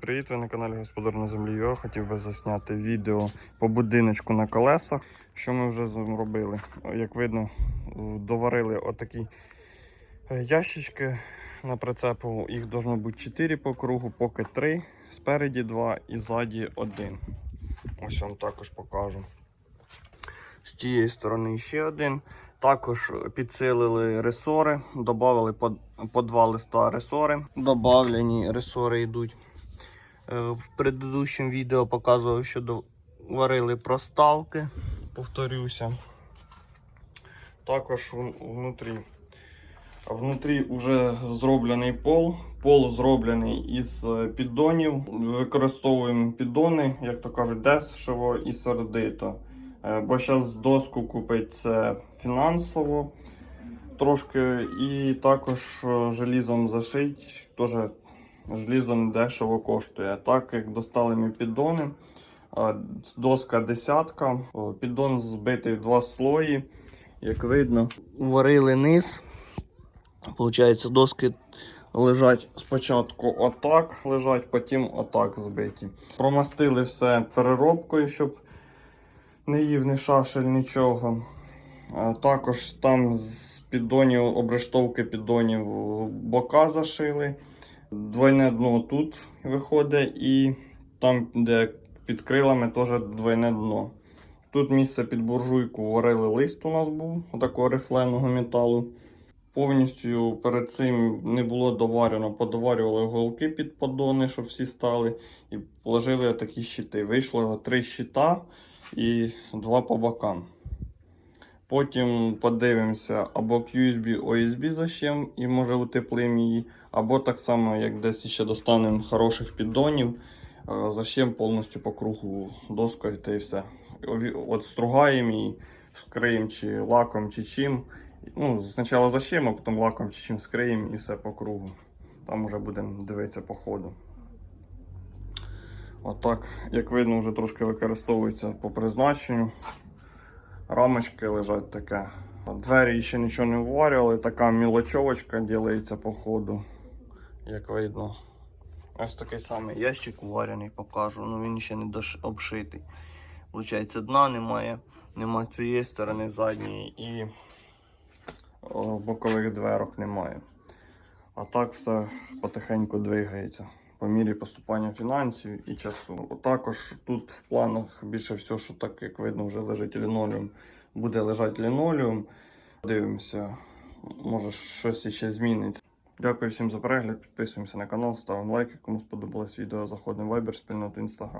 Привіт, ви на каналі Господар на землі. Я хотів би засняти відео по будиночку на колесах. Що ми вже зробили? Як видно, доварили отакі е, ящички на прицепу. Їх должно бути 4 по кругу, поки 3, спереді 2 і ззаді 1. Ось вам також покажу. З тієї сторони ще один. Також підсилили ресори, додали по, по два листа ресори. Добавлені ресори йдуть. Е, В предыдущем відео показував, що варили проставки. Повторюся. Також внутрі. Внутрі вже зроблений пол. Пол зроблений із е, піддонів. Використовуємо піддони, як то кажуть, дешево і сердито. Е, Бо зараз доску купить це фінансово трошки, і також желізом зашить. Теж желізо дешево коштує. Так як достали ми піддони, доска десятка, піддон збитий в два слої. Як видно, варили низ. Получається, доски лежать спочатку отак, лежать, потім отак збиті. Промастили все переробкою, щоб не їв ні шашель, нічого. Також там з піддонів, обрештовки піддонів бока зашили. Двойне дно тут виходить, і там, де під крилами, теж двойне дно. Тут місце під буржуйку варили лист у нас був, такого рифленого металу. Повністю перед цим не було доварено, подоварювали голки під поддони, щоб всі стали, і положили такі щити. Вийшло три щита і два по бокам. Потім подивимося або QSB OSB зачем і може утеплимо її, або так само, як десь ще достанемо хороших піддонів, е, зачем повністю по кругу доскою та і все. От стругаємо її, скриємо чи лаком, чи чим. Ну, спочатку зачем, а потім лаком чи чим скриємо і все по кругу. Там вже будемо дивитися по ходу. Отак, як видно, вже трошки використовується по призначенню. Рамочки лежать таке. Двері ще нічого не вварювали, така мілочовочка ділається по ходу, як видно. Ось такий самий ящик уварений, покажу. Ну він ще не обшитий. Получається, дна немає, немає цієї сторони задньої і бокових дверок немає. А так все потихеньку двигається по мірі поступання фінансів і часу. Також тут в планах більше всього, що так як видно, вже лежить лінолеум, буде лежати лінолеум. Дивимося, може щось іще зміниться. Дякую всім за перегляд. Підписуємося на канал, ставимо лайки. Кому сподобалось відео, заходимо в Viber, спільноту Instagram.